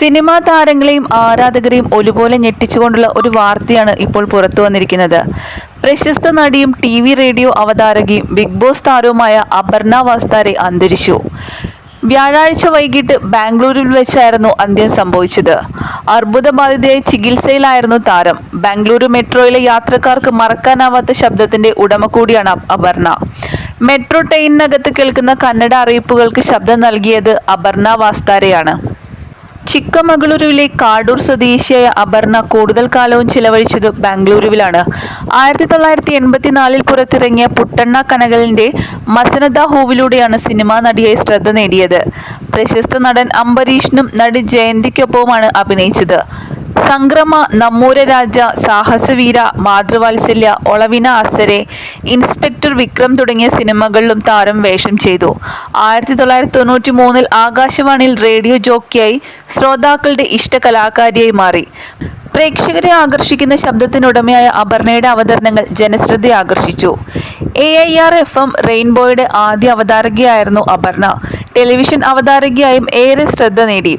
Cinema താരങ്ങളെയും ആരാധകരെയും ഒരുപോലെ ഞെട്ടിച്ചുകൊണ്ടുള്ള ഒരു വാർത്തയാണ് ഇപ്പോൾ പുറത്തു വന്നിരിക്കുന്നത്. പ്രശസ്ത നടിയും ടി വി റേഡിയോ അവതാരകയും ബിഗ് ബോസ് താരവുമായ അപർണ വാസ്താരെ അന്തരിച്ചു. വ്യാഴാഴ്ച വൈകിട്ട് ബാംഗ്ലൂരിൽ വെച്ചായിരുന്നു അന്ത്യം സംഭവിച്ചത്. അർബുദബാധിതയായി ചികിത്സയിലായിരുന്നു താരം. ബാംഗ്ലൂരു മെട്രോയിലെ യാത്രക്കാർക്ക് മറക്കാനാവാത്ത ശബ്ദത്തിന്റെ ഉടമ കൂടിയാണ് അപ- അപർണ. മെട്രോ ട്രെയിനിനകത്ത് കേൾക്കുന്ന കന്നഡ അറിയിപ്പുകൾക്ക് ശബ്ദം നൽകിയത് അപർണ വാസ്താരെയാണ്. ചിക്കമഗളൂരുവിലെ കാടൂർ സ്വദേശിയായ അപർണ കൂടുതൽ കാലവും ചിലവഴിച്ചത് ബാംഗ്ലൂരുവിലാണ്. ആയിരത്തി തൊള്ളായിരത്തി എൺപത്തിനാലിൽ പുറത്തിറങ്ങിയ പുട്ടണ്ണ കനകലിന്റെ മസനദ ഹൂവിലൂടെയാണ് സിനിമാ നടിയായി ശ്രദ്ധ നേടിയത്. പ്രശസ്ത നടൻ അംബരീഷിനും നടി ജയന്തിക്കൊപ്പവുമാണ് അഭിനയിച്ചത്. സംക്രമ നമ്മൂര രാജ സാഹസവീര മാതൃവാത്സല്യ ഒളവിന അസരെ ഇൻസ്പെക്ടർ വിക്രം തുടങ്ങിയ സിനിമകളിലും താരം വേഷം ചെയ്തു. ആയിരത്തി തൊള്ളായിരത്തി തൊണ്ണൂറ്റി മൂന്നിൽ ആകാശവാണിയിൽ റേഡിയോ ജോക്കിയായി ശ്രോതാക്കളുടെ ഇഷ്ട കലാകാരിയായി മാറി. പ്രേക്ഷകരെ ആകർഷിക്കുന്ന ശബ്ദത്തിനുടമയായ അപർണയുടെ അവതരണങ്ങൾ ജനശ്രദ്ധ ആകർഷിച്ചു. A I R F M റെയിൻബോയുടെ ആദ്യ അവതാരകയായിരുന്നു അപർണ. ടെലിവിഷൻ അവതാരകയായും ഏറെ ശ്രദ്ധ നേടി.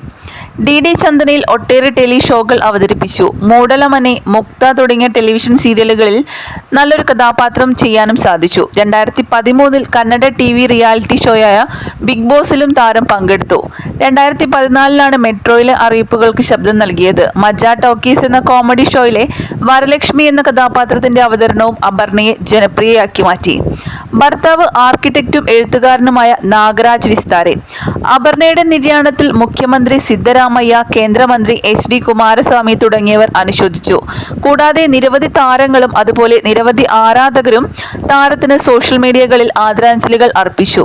ഡി ഡി ചന്ദനയിൽ ഒട്ടേറെ ടെലി ഷോകൾ അവതരിപ്പിച്ചു. മൂടലമനെ മുക്ത തുടങ്ങിയ ടെലിവിഷൻ സീരിയലുകളിൽ നല്ലൊരു കഥാപാത്രം ചെയ്യാനും സാധിച്ചു. രണ്ടായിരത്തി പതിമൂന്നിൽ കന്നഡ ടി വി റിയാലിറ്റി ഷോയായ ബിഗ് ബോസിലും താരം പങ്കെടുത്തു. രണ്ടായിരത്തി പതിനാലിലാണ് മെട്രോയിലെ അറിയിപ്പുകൾക്ക് ശബ്ദം നൽകിയത്. മജ ടോക്കീസ് എന്ന കോമഡി ഷോയിലെ വരലക്ഷ്മി എന്ന കഥാപാത്രത്തിന്റെ അവതരണവും അപർണയെ ജനപ്രിയയാക്കി മാറ്റി. ഭർത്താവ് ആർക്കിടെക്റ്റും എഴുത്തുകാരനുമായ നാഗരാജ് വിസ്താരെ. അപർണയുടെ നിര്യാണത്തിൽ മുഖ്യമന്ത്രി സിദ്ധരാമയ്യ കേന്ദ്രമന്ത്രി എച്ച് ഡി കുമാരസ്വാമി തുടങ്ങിയവർ അനുശോചിച്ചു. കൂടാതെ നിരവധി താരങ്ങളും അതുപോലെ നിരവധി ആരാധകരും താരത്തിന് സോഷ്യൽ മീഡിയകളിൽ ആദരാഞ്ജലികൾ അർപ്പിച്ചു.